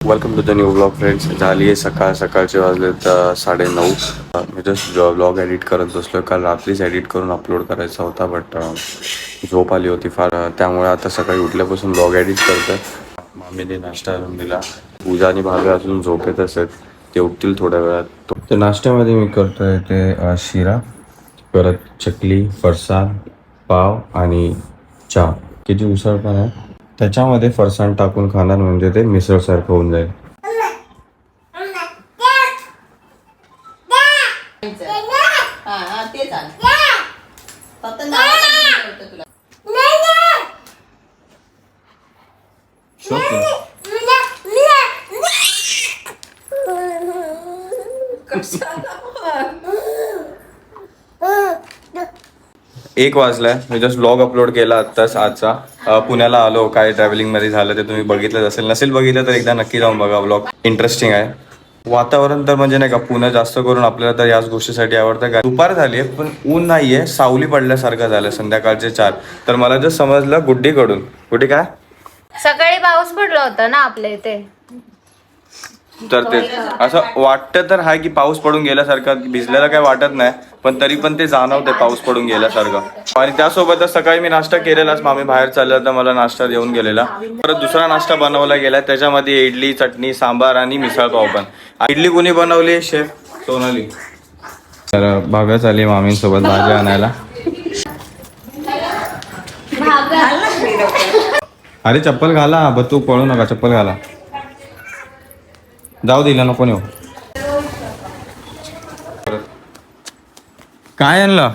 Welcome to the new blog friends झाली आहे सकाळ सकाळचे वाजले तर साडे नऊ. मी जस्ट ब्लॉग एडिट करत बसलो काल रात्रीच एडिट करून अपलोड करायचा होता बट झोप आली होती फार. त्यामुळे आता सकाळी उठल्यापासून ब्लॉग एडिट करतोय. मामीने नाश्ता आणून दिला. पूजा आणि भावे अजून झोप येत असेल. ते उठतील थोड्या वेळात. तर नाश्त्यामध्ये मी करतोय ते शिरा परत चकली फरसाण पाव आणि चहा. किती उसळ पण आहे. त्याच्यामध्ये फरसाण टाकून खाणार म्हणजे ते मिसळसारखं होऊन जाईल. हा हा फक्त नावासाठी होतं तुला एक वाजलाय. मी जस्ट ब्लॉग अपलोड केला आत्ताच आजचा. पुण्याला आलो काय ट्रॅव्हलिंगमध्ये झालं ते तुम्ही बघितलंच असेल. नसेल बघितलं तर एकदा नक्की जाऊन बघा ब्लॉग इंटरेस्टिंग आहे. वातावरण तर म्हणजे नाही का पुणे जास्त करून आपल्याला तर याच गोष्टीसाठी आवडतं. का दुपार झाली आहे पण ऊन नाहीये. सावली पडल्यासारखं झालं संध्याकाळचे चार. तर मला जर समजलं गुड्डीकडून. गुड्डी काय? सकाळी पाऊस पडला होता ना आपल्या इथे. तर ते असं वाटतं तर आहे की पाऊस पडून गेल्यासारखं भिजलेलं काही वाटत नाही पण तरी पण ते जाणवते पाऊस पडून गेल्यासारखं. आणि त्यासोबतच सकाळी मी नाश्ता केलेलाच मामी बाहेर चाललं तर मला नाश्ता देऊन गेलेला. परत दुसरा नाश्ता बनवला गेला त्याच्यामध्ये इडली चटणी सांबार आणि मिसळ पाव पण. इडली कुणी बनवली शेफ? सोनाली. तर भाव्याच आली मामींसोबत भाज्या आणायला. अरे चप्पल घाला ब तू पळू नका चप्पल घाला. जाऊ दिला नको नेऊ काय आणलं?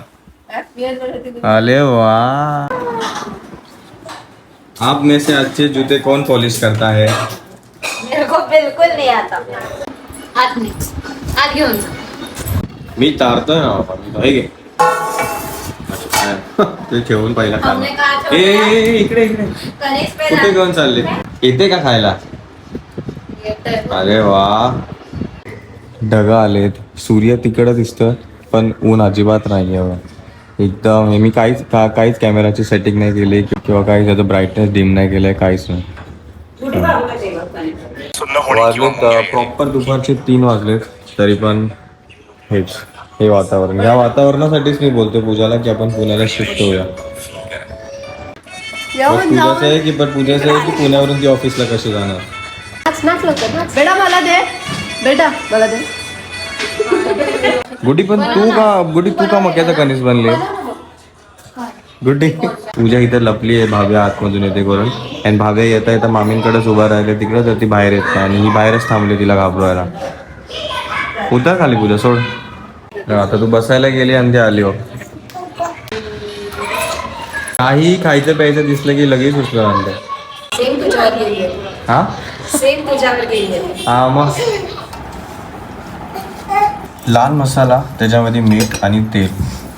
अरे वा. आप में से अच्छे जूते कौन पॉलिश करता है? मेरे को बिल्कुल नहीं आता। हात घेऊन जा. मी तारतोय ना बाबा मी घे? ते ठेवून पहिला खा हमने कहा ए, ए, ए, इकडे इकडे. कुठे घेऊन चालले? येते का खायला. अरे वा. ढग आलेत. सूर्य तिकडं दिसतं पण ऊन अजिबात नाही आहे एकदम हे मी काहीच का काहीच कॅमेराची सेटिंग नाही केली किंवा काही त्याचं ब्राईटनेस डिम नाही केलंय काहीच नाही. वाजलेत प्रॉपर दुपारचे तीन वाजलेत तरी पण हेच हे वातावरण. या वातावरणासाठीच मी बोलतो पूजाला की आपण पुण्याला शिफ्ट होऊया पण पूजाचं आहे की पण पूजाचं आहे की पुण्यावरून ती ऑफिसला कशी जाणार? नाच, नाच लवकर, नाच. बेटा मला दे. बेटा मला दे. गुड्डी पण तू का गुड्डी तू का मक्याचा कणीस बनली? गुड्डी पूजा इथे लपली आहे भाव्या आतमधून येते करून. आणि भाव्या येता येता मामींकडेच उभा राहिले तिकडे तर ती बाहेर येत नाही. आणि ही बाहेरच थांबली तिला घाबरवायला. उतर खाली पूजा सोड. आता तू बसायला गेली आणि ती आली हो. काही खायचं प्यायचं दिसलं की लगेच सुचलं म्हणते सेम गेली हा हा मग? लाल मसाला त्याच्यामध्ये मीठ आणि तेल.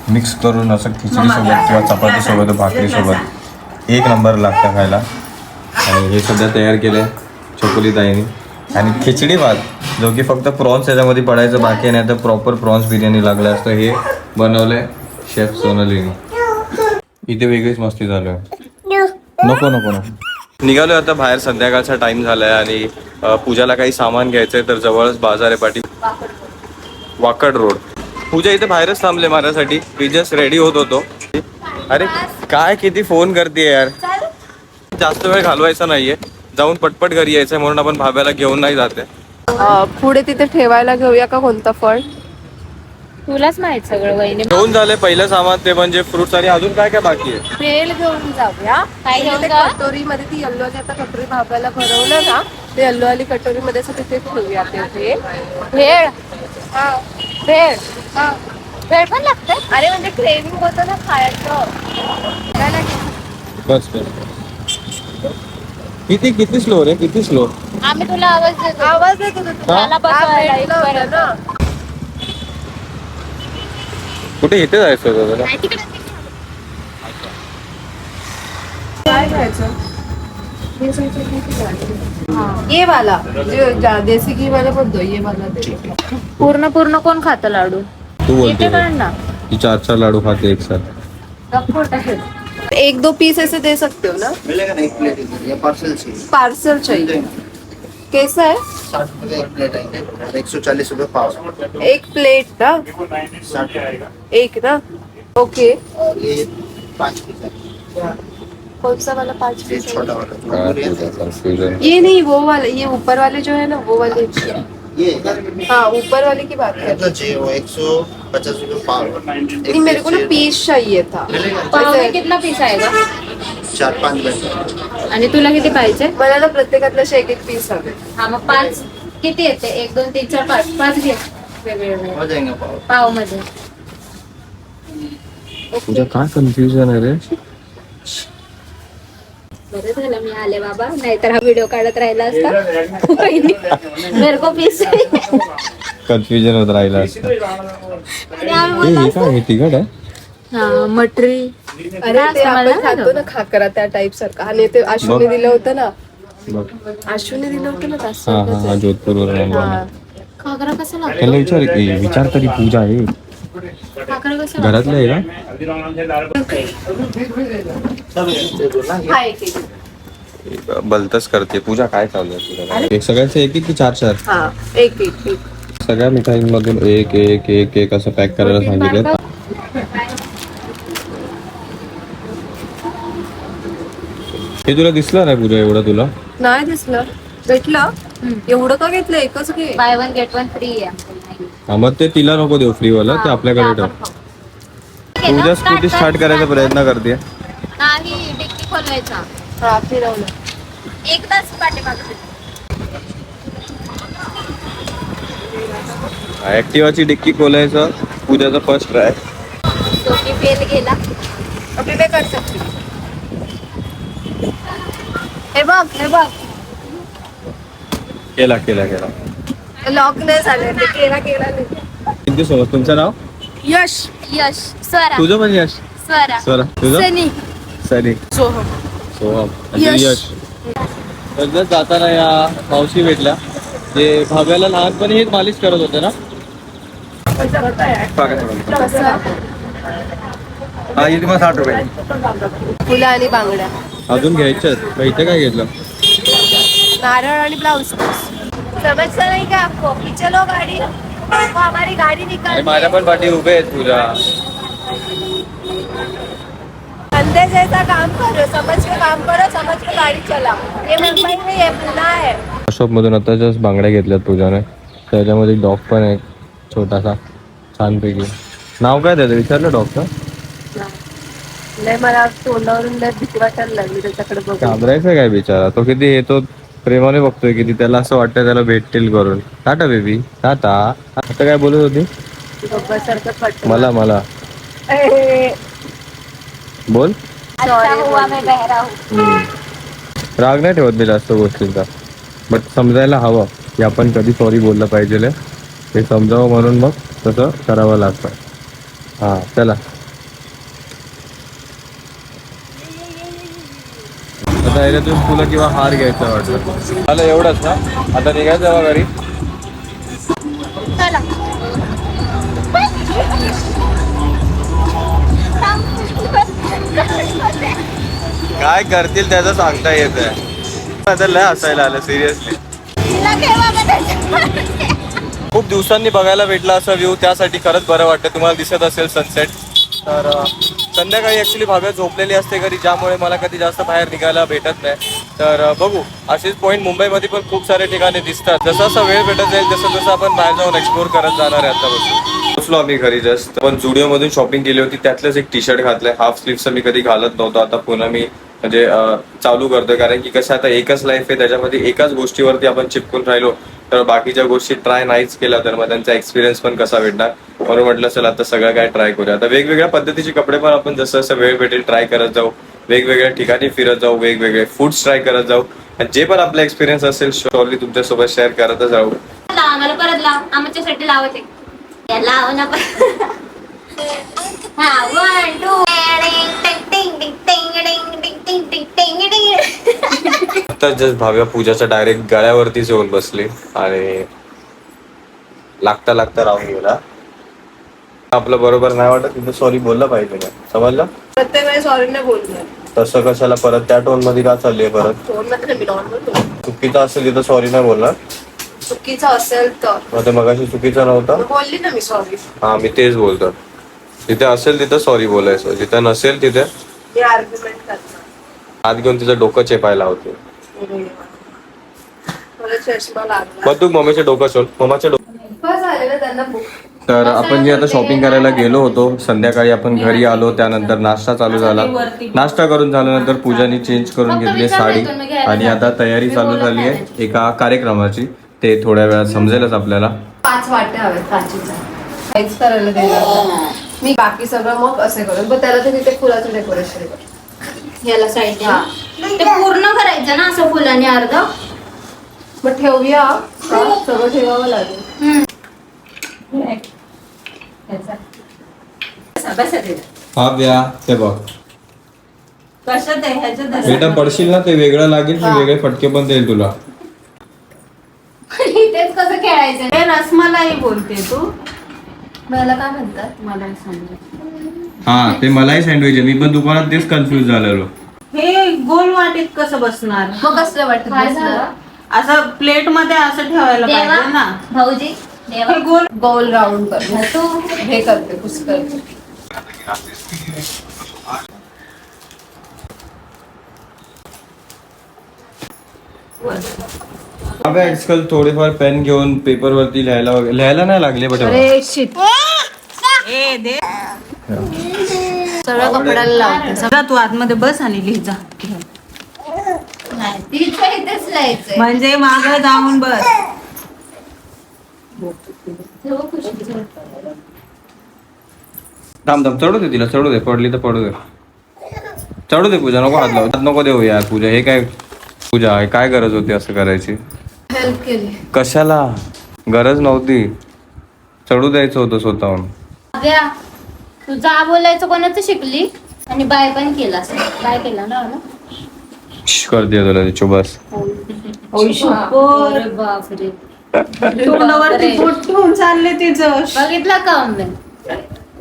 मिक्स करून असं खिचडीसोबत किंवा चपातीसोबत भाकरीसोबत एक नंबर लागतं खायला. आणि हे सध्या तयार केले चकोली ताईने आणि खिचडी भात जो की फक्त प्रॉन्स त्याच्यामध्ये पडायचं बाकी नाही तर प्रॉपर प्रॉन्स बिर्याणी लागलं असतं. हे बनवलंय शेफ सोनालीने. इथे वेगळीच मस्ती चालू आहे. नको नको नको. निघालो आता बाहेर संध्याकाळचा टाइम झालाय आणि पूजाला काही सामान घ्यायचंय तर जवळच बाजार आहे पाठी वाकड रोड. पूजा इथे बाहेरच थांबले माझ्यासाठी. मी जस्ट रेडी होत होतो. अरे काय किती फोन करते यार. जास्त वेळ घालवायचा नाहीये. जाऊन पटपट घरी यायचंय म्हणून आपण भाव्याला घेऊन नाही जाते पुढे तिथे ठेवायला घेऊया का कोणता फळ? तुलाच माहीत सगळं वहिनी. घेऊन झाले पहिलं सामान ते म्हणजे फ्रुट्स आणि अजून काय काय बाकी आहे? भेळ घेऊन जाऊया. काय घेऊन ते जा? कटोरी मध्ये ती येल्लो आता कटोरी भागायला भरवलं ना ते येल्लो वाली कटोरी मध्ये असं तिथे ठेवूया ते भेळ भेळ. हा. भेळ. हा. भेळ पण लागते? अरे म्हणजे क्रेविंग होतं ना खायचं. काय लागेल? बस बस. किती किती स्लो रे किती स्लो आम्ही तुला आवाज देतो. आवाज येत होता तुला. मला बसवायला हा, भेटलं होतं ना. कुठे इथे जायचं होतं तुला? काय खायचं? ये वाला. जे जा- देसी घी वाला पण दो ये वाला दे. पूर्ण पूर्ण कोण खातं लाडू? तू इथे बोलते काढ ना. ती चार चार लाडू खाते एक साथ. एक दो पीस ऐसे दे सकते हो ना? मिलेगा ना एक प्लेट इधर ये पार्सल चाहिए पार्सल चाहिए कैसा है एक प्लेट आएँगे। एक सौ चालीस रुपये पाव। एक प्लेट ना? एक ना? ओके और ये पाँच कौन सा वाला पाँच ये पीस छोटा वाला। ये नहीं वो वाले ये ऊपर वाले जो है ना वो वाले ये हाँ। ऊपर वाले की बात कर तो चाहिए वो एक सौ पचास रुपये पाव। नहीं मेरे को ना पीस चाहिए था। पाव में कितना पीस आएगा? चार पाँच बैठ आणि तुला किती पाहिजे? मला ना प्रत्येकातलं असे एक एक पीस हवे. हा मग पाच. किती येते? एक दोन तीन चार पाच. पाच घे. हो जाएंगे पाव पाव. मध्ये तुझं काय कन्फ्युजन आहे रे? बरं झालं मी आले बाबा. नाहीतर हा व्हिडिओ काढत राहिला असता. वहिनी, मेरे को पीस कन्फ्युजन होत राहिलं असतं. आणि आम्ही हे बोललो हे काय हे तिखट आहे? हा मटरी. अरे ते आपण खातो ना खाकरा त्या टाइप सारखं आणि ते आशूने दिलं होतं ना. आशूने दिलं होतं ना हा हा तसं हा. हा. कसा लागतो? त्याला विचार की विचार तरी पूजा आहे. खाकरा कसा घरातलं आहे का? हा एक एक बलतच करते. पूजा काय चालू आहे तुझ्या एक सगळ्यांचं एक एक की चार चार? हा एक एक एक सगळ्या मिठाईंमधून एक एक एक एक असं पॅक करायला सांगितलं हे तुला दिसलं नाही पूजा एवढं तुला? नाही दिसलं. भेटलं. एवढं का घेतलं एकच घे. Buy one get one free आहे हा मग ते तिला नको देऊ फ्री वाला ते आपल्याकडे ठेव. पूजा स्कूटी स्टार्ट करायचा प्रयत्न करते. नाही डिक्की खोलवायचा. हा फिरवलं. एकदाच पाठीमागे ऍक्टिवाची डिक्की खोलायचं. पूजाचा फर्स्ट ट्राय तो की फेल गेला. अभी मैं कर सकती हूँ बघ हे बघ. केला केला केला. लॉक नाही झाले ते केला केला नाही किती सोबत तुमचं नाव? यश. यश स्वरा. तुझं पण यश? स्वरा. स्वरा तुझं? सनी. सनी. सोहम. सोहम. आणि यश. यश? तर जाताना या मावशी भेटल्या. जे भाव्याला लहानपणी हेच मालिश करत होते ना? हा इथे मग साठ रुपये. फुलं आणि बांगड्या. अजून घ्यायच्यात मग इथे काय घेतलं? नारळ आणि ब्लाउज समजता नाही का? आपको कि चलो गाडी हमारी गाड़ी निकल माझ्या पण पाठी उभे आहेत अंधे जैसा काम करो समझ के काम करो समझ के गाड़ी चला. ये मुंबई में ये पुणे है. शॉप मधून आता जस्ट बांगड्या घेतल्यात पूजाने. त्याच्यामध्ये डॉग पण आहे छोटासा छानपैकी. नाव काय त्याचं? विचारलं डॉगचं? नाही मला तोंडावरून लय भीती वाटायला लागली त्याच्याकडे बघून. घाबरायचं काय बिचारा? तो किती येतो प्रेमाने बघतोय किती त्याला असं वाटतं त्याला भेटतील करून. टाटा बेबी टाटा आता काय बोलत होती? बघण्यासारखंच वाटतं मला. मला ए, बोल. अच्छा हुआ मैं बहरा हूँ. हम्म. राग नाही ठेवत मी जास्त गोष्टींचा. बट समजायला हवं. की आपण कधी सॉरी बोललं पाहिजे ते समजावं म्हणून मग तसं करावं लागतं. हां चला. आता याच्यातून तुला किंवा हार घ्यायचा वाटतं. मला एवढंच ना? आता निघायचं तेव्हा घरी. काय करतील त्याचं सांगता येत आहे आता लय हसायला आलं सिरियसली. खूप दिवसांनी बघायला भेटला असा व्ह्यू त्यासाठी खरंच बरं वाटतं. तुम्हाला दिसत असेल सनसेट तर संध्याकाळी ॲक्च्युली भाव्या झोपलेली असते घरी ज्यामुळे मला कधी जास्त बाहेर निघायला भेटत नाही. तर बघू. असेच पॉईंट मुंबईमध्ये पण खूप सारे ठिकाणी दिसतात. जसं जसा वेळ भेटत जाईल तसं तसं आपण बाहेर जाऊन एक्सप्लोर करत जाणार आहे आतापासून. पोचलो आम्ही घरी जस्ट पण मधून शॉपिंग केली होती त्यातलंच एक टी शर्ट घातलंय. हाफ स्लीव्हचं मी कधी घालत नव्हतो. आता पुन्हा मी म्हणजे चालू करतोय. कारण की कसं आता एकच लाईफ आहे. त्याच्यामध्ये एकाच गोष्टीवरती आपण चिपकून राहिलो. तर बाकीच्या गोष्टी ट्राय नाहीच केल्या तर मग त्यांचा एक्सपिरियन्स पण कसा भेटणार? म्हणून म्हटलं चला आता सगळं काय ट्राय करूया. आता वेगवेगळ्या पद्धतीचे कपडे पण आपण जसं जसं वेळ भेटेल ट्राय करत जाऊ. वेगवेगळ्या ठिकाणी फिरत जाऊ वेगवेगळे फूड्स ट्राय करत जाऊ. आणि जे पण आपला एक्सपिरियन्स असेल शॉर्टली तुमच्यासोबत शेअर करतच राहू लाव आम्हाला परत लाव. आमच्यासाठी लावते या लाव ना पण हा वन टू आता जस्ट भाव्या पूजाच्या डायरेक्ट गळ्यावरतीच येऊन बसली आणि लागता लागता राहून गेला. आपलं बरोबर नाही वाटत तिथं सॉरी बोललं पाहिजे ना समजलं? प्रत्येक वेळेस सॉरी नाही बोलणार तसं कशाला परत त्या टोनमध्ये का चालली आहे परत फोनमध्ये मी नॉर्मल चुकीचं असेल तिथं सॉरी नाही बोलणार. चुकीचं असेल तर. मग ते मगाशी चुकीचं नव्हतं? बोलली ना मी सॉरी हा मी तेच बोलतो जिथे असेल तिथं सॉरी बोलायचं. जिथे नसेल तिथे मी आर्ग्युमेंट करणार हात घेऊन तिचं डोकं चेपायला होते. मला चष्मा लागला. मग तू मम्मीचे डोकं सोड. मम्माचे डोकं बस झालेलं त्यांना बुक तर आपण जे आता शॉपिंग करायला गेलो होतो संध्याकाळी आपण घरी आलो त्यानंतर नाश्ता चालू झाला. नाश्ता करून झाल्यानंतर पूजानी चेंज करून घेतली साडी. आणि आता तयारी चालू झाली आहे एका कार्यक्रमाची. ते थोड्या वेळात समजेलच आपल्याला. पाच वाट्या हव्यात करायला गेलं मी बाकी सगळं मग असे करून. पण त्याला ते तिथे फुलाचं डेकोरेशन कर याला साईड ते पूर्ण करायचं ना असं फुलाने अर्ध? मग ठेवूया. सगळं ठेवावं लागेल. ते बघ. बेटा पडशील ना ते वेगळं लागेल की वेगळे फटके पण देईल तुला. तेच कसं खेळायचं? हे रसमलाई बोलते तू. मला काय म्हणतात? मला हा ते मलाही सँडविच आहे. मी पण दुकानात तेच कन्फ्युज झालेलो. हे गोल वाटीत कसं बसणार? मग कसलं वाटत? असं प्लेटमध्ये असं ठेवायला पाहिजे ना. भाऊजी. देवा गोल गोल राऊंड कर तू हे करते कुस करते अबे आजकाल थोडेफार पेन घेऊन पेपर वरती लिहायला वगैरे लिहायला नाही लागले बट अरे शिट ए दे. सगळं कपड्याला लावते. जा तू आतमध्ये बस आणि लिह जा. म्हणजे माग जाऊन बस. थांब थांब चढू दे तिला चढू दे पडली तर पडू दे चढू दे पूजा नको हात लावू हात नको देऊ यार पूजा हे काय पूजा हे काय गरज होती असं करायची हेल्प केली कशाला गरज नव्हती चढू द्यायचं होतं स्वतःहून अगं, तू जा बोलायचं कोणाचं शिकली आणि बाय पण केला काय केला ना ना? श्श, करते तुला तिच्या बस बापरे तोंडावरती बोट ठेवून चालले तिचं बघितला का मम्मी?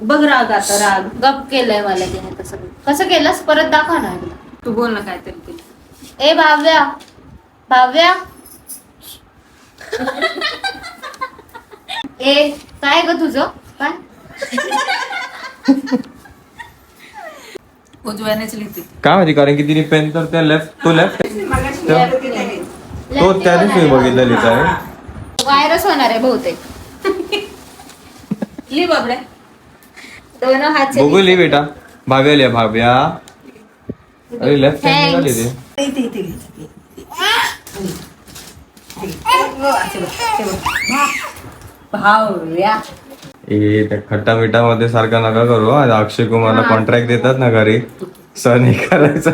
बघ राग आता राग. गप केलंय मला तिने तसं. कसं केलंस? परत दाखव ना एकदा. तू बोल ना काहीतरी ते. ए भाव्या. भाव्या. ए काय ग तुझं? काय? उजव्यानेच लिहिते काय माहिती कारण की तिने पेन तर त्या लेफ्ट तो लेफ्ट तो त्या दिवशी मी बघितलं लिहिता व्हायरस होणार आहे बहुतेक. लिह बाबड्या. दोन हात बघू लिह बेटा. भाव्या लिहा भाव्या अरे लेफ्ट हँड Thanks. लिहिते भावया ए त्या खट्टा मिठा मध्ये सारखा नका करू हा. अक्षय कुमारला कॉन्ट्रॅक्ट देतात ना घरी. सण हे करायचं.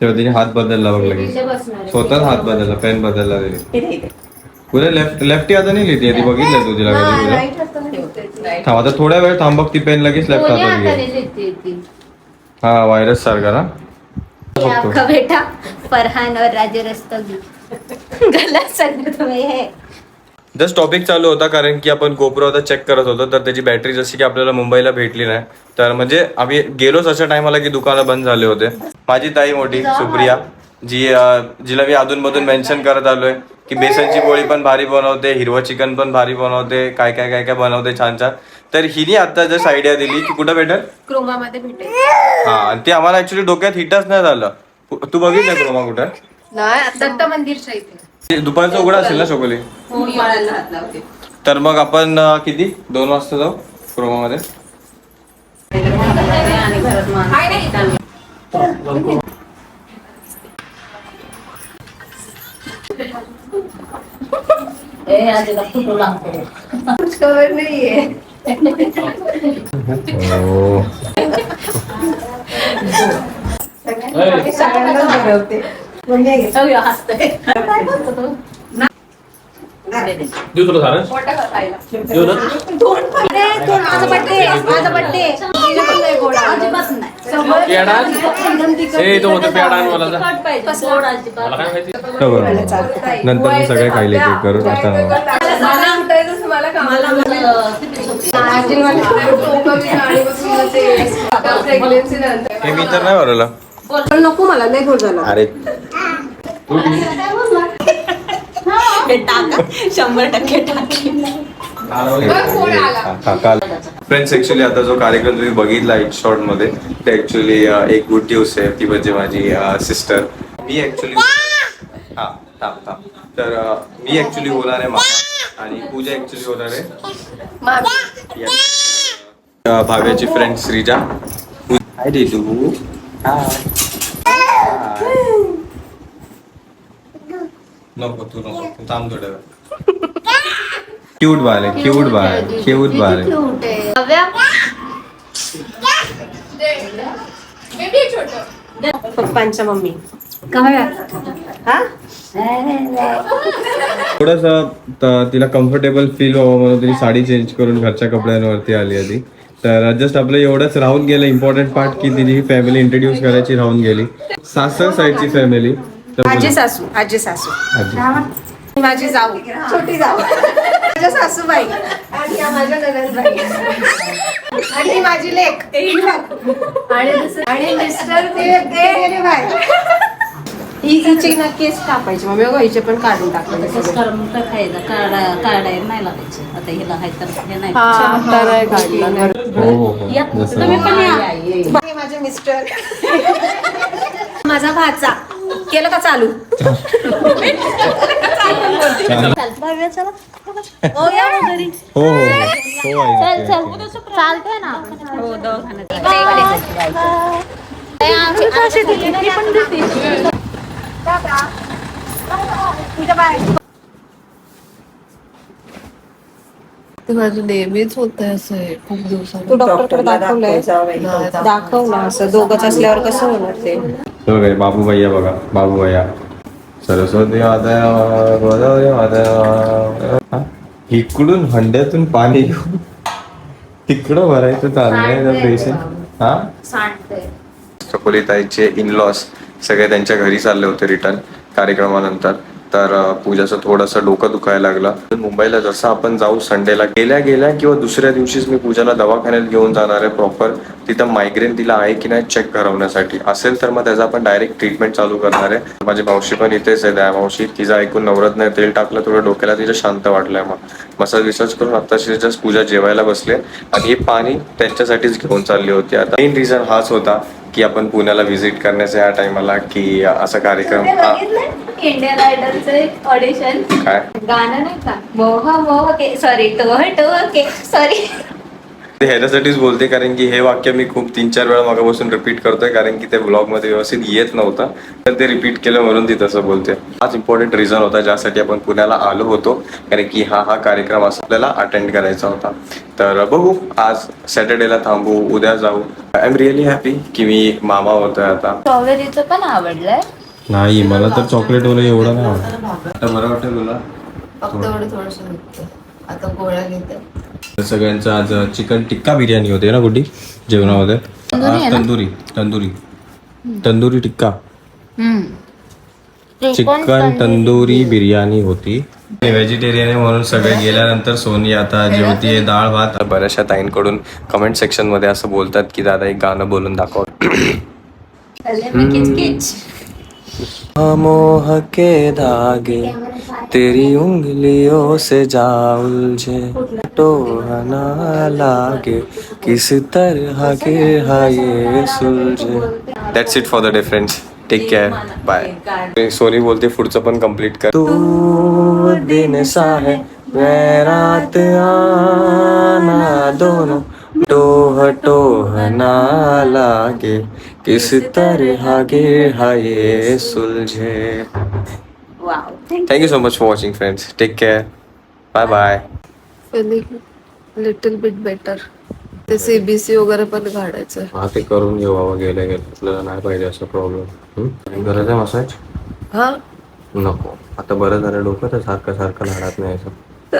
तेव्हा तिने हात बदलला बघ लगेच. इथे बसणार आहे. स्वतःच हात बदलला पेन बदलला तिने पुढे लेफ्ट लेफ्टी हाताने लिहिते? ती बघितलं तू तिला कधी लिहिते. थांब आता थोड्या वेळ थांब बघ ती पेन लगेच लेफ्ट हातात घे. हा व्हायरस सारखा ना. ये आपका बेटा फरहान और राजू रस्तोगी. गलत है. जस्ट टॉपिक चालू होता कारण की आपण गोप्रो आता चेक करत होतो तर त्याची बॅटरी जशी की आपल्याला मुंबईला भेटली नाही. तर म्हणजे आम्ही गेलोच अशा टायमाला की दुकानं बंद झाले होते. माझी ताई मोठी सुप्रिया जी अं, जिला मी अधूनमधून मेन्शन करत आलोय. की बेसनची पोळी पण भारी बनवते हिरवं चिकन पण भारी बनवते काय काय काय काय बनवते छान छान. तर हिने आता जस्ट आयडिया दिली की कुठं भेटेल? क्रोमामध्ये भेटेल. हा आणि ते आम्हाला ऍक्च्युली डोक्यात हिटच नाही झालं. तू बघितलं क्रोमा कुठं? नाही दत्त मंदिरच्या इथे. ते दुपारचं उघडं असेल ना शोकोली? हो बाळाला हात लावते. तर मग आपण अं, किती? दोन वाजता जाऊ क्रोमामध्ये? आणि घरात कुछ खबर नहीं है. सगळ्यांनाच बनवते देऊ तुला सारं देऊ ना माझा बर्थडे माझा बर्थडे अजिबात नाही पेडा ए तो म्हणतो पेडा आण मला जा. मला काय माहिती हो, बरोबर. नंतर मी सगळे खायले केक करून आता हे मी तर नाही भरवलं नको मला लय गोड झाला अरे शंभर टक्के टाके. फ्रेंड्स ऍक्च्युली आता जो कार्यक्रम तुम्ही बघितला एक शॉर्टमध्ये ते ऍक्च्युली एक गुड न्यूज आहे. ती म्हणजे माझी सिस्टर मी ऍक्च्युली हा थांब थांब. तर मी ऍक्च्युली होणार आहे मामा. आणि पूजा ऍक्च्युली होणार आहे. भाव्याची फ्रेंड श्रीजा. हाय दिदू नको तू नको तू थांब थोड्या वेळ क्यूट बाल आहे क्यूट बाल आहे क्यूट बाल आहे. पप्पांच्या मम्मी. थोडस तिला कम्फर्टेबल फील व्हावं म्हणून तिने साडी चेंज करून घरच्या कपड्यांवरती आली आधी. तर जस्ट आपलं एवढंच राहून गेलं इम्पॉर्टंट पार्ट की तिने ही फॅमिली इंट्रोड्यूस करायची राहून गेली. सासर साईडची फॅमिली आजी. सासू आजी सासू. आजी. माझी जाऊ. छोटी जाऊ. माझ्या सासूबाई. आणि या माझ्या ननंदबाई. आणि ही माझी लेक आणि दुसरं- आणि मिस्टर ते ते गेले बाहेर ही हिची ना केस कापायची. मग बघा हिचे पण काढून टाकायचे तसंच करून काय खायचं काढा काढाय नाही लागायचं. आता हिला तर हे नाही. हो. हो हो. या, जसं तुम्ही पण या. हे माझे मिस्टर. माझा भाचा. केलं का चालू? भव्य चला हो या मग घरी हो हो हो आई, चल ओके, चल ओके. चालतोय ना हो ते माझं नेहमीच होत असं आहे. खूप दिवसांनी. तू डॉक्टरकडे दाखवलंय. दाखव ना असं. दोघच असल्यावर कसं होणार ते? हो बाबू भैया बघा. बाबू भैया सरस्वती माता हा? इकडून हंड्यातून पाणी घेऊन तिकडं भरायचं चाललंय हा? सांडतंय. चकोलीताईचे इन लॉस सगळे त्यांच्या घरी चालले होते रिटर्न कार्यक्रमानंतर. तर पूजाचं थोडंसं डोकं दुखायला लागलं. मुंबईला जसं आपण जाऊ संडेला गेल्या गेल्या किंवा दुसऱ्या दिवशीच मी पूजाला दवाखान्यात घेऊन जाणार आहे प्रॉपर तिथं मायग्रेन तिला आहे की नाही चेक करवण्यासाठी. असेल तर मग त्याचा आपण डायरेक्ट ट्रीटमेंट चालू करणार आहे. माझी मावशी पण इथेच आहे. त्या मावशी तिचा ऐकून नवरत नाही तेल टाकलं थोडं डोक्याला तिच्या शांत वाटलंय मग. मसाज विसर्ज करून आत्ताशी जस्ट पूजा जेवायला बसले. आणि हे पाणी त्यांच्यासाठीच घेऊन चालली होती. आता मेन रिझन हाच होता की आपण पुण्याला व्हिजिट करण्याचा या टायमाला की असा कार्यक्रम हा. इंडियन आयडलचे ऑडिशन काय? गाणं नाही का? मोह मोह के सॉरी टोह टोह के सॉरी ते ह्याच्यासाठीच बोलते कारण की हे वाक्य मी खूप तीन चार वेळा मागापासून रिपीट करतोय कारण की ते ब्लॉगमध्ये व्यवस्थित येत नव्हतं. तर ते रिपीट केलं म्हणून ती तसं बोलते. हाच इम्पॉर्टंट रिझन होता ज्यासाठी आपण पुण्याला आलो होतो कारण की हा हा कार्यक्रम असा आपल्याला अटेंड करायचा होता. तर बघू आज सॅटर्डेला थांबू उद्या जाऊ. आय एम रिअली हॅपी की मी मामा होतोय आता. स्ट्रॉबेरीचं पण आवडलंय. नाही मला तर चॉकलेट वाला एवढं नाही आवडत. आता बरं वाटेल तुला फक्त एवढं थोडस आता गोळ्या घेते. तर सगळ्यांचं आज चिकन टिक्का बिर्याणी होते ना गुड्डी? जेवणामध्ये? हा, तंदुरी तंदुरी. तंदुरी टिक्का. चिकन तंदुरी. बिर्याणी होती. व्हेजिटेरियन आहे म्हणून सगळे गेल्यानंतर सोनी आता जेवतीये डाळ भात. बऱ्याचशा ताईंकडून कमेंट सेक्शनमध्ये असं बोलतात की दादा एक गाणं बोलून दाखव. मोह के धागे तेरी उंगलियों से जा उलझे। टोहना लागे किस तरह के ये सुलझे। That's it for the day friends take care bye Soni बोलते पुढचं पण कंप्लीट कर. तू दिन सा है मैं रात आना दोनों। टोह टोह ना लागे किस तरह के ये सुलझे। Thank you so much for watching friends take care bye bye little bit better ते सीबीसी वगैरे पण काढायचं. हा ते करून घेऊ. बाबा गेल्या गेल्या आपल्याला नाही पाहिजे असं प्रॉब्लेम गरज आहे मसाज? हा? नको. आता बरं झालं डोकं तर सारखं सारखं लढत नाही असं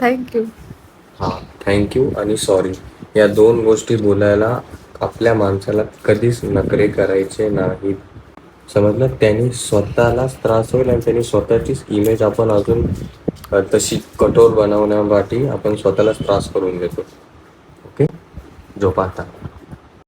थँक्यू हां थँक्यू आणि सॉरी या दोन गोष्टी बोलायला आपल्या माणसाला कधीच नखरे करायचे नाहीत. समजलं? त्यांनी स्वतःलाच त्रास होईल आणि त्यांनी स्वतःचीच इमेज आपण अजून तशी कठोर बनवण्यासाठी आपण स्वतःलाच त्रास करून घेतो ओके? झोपा आता.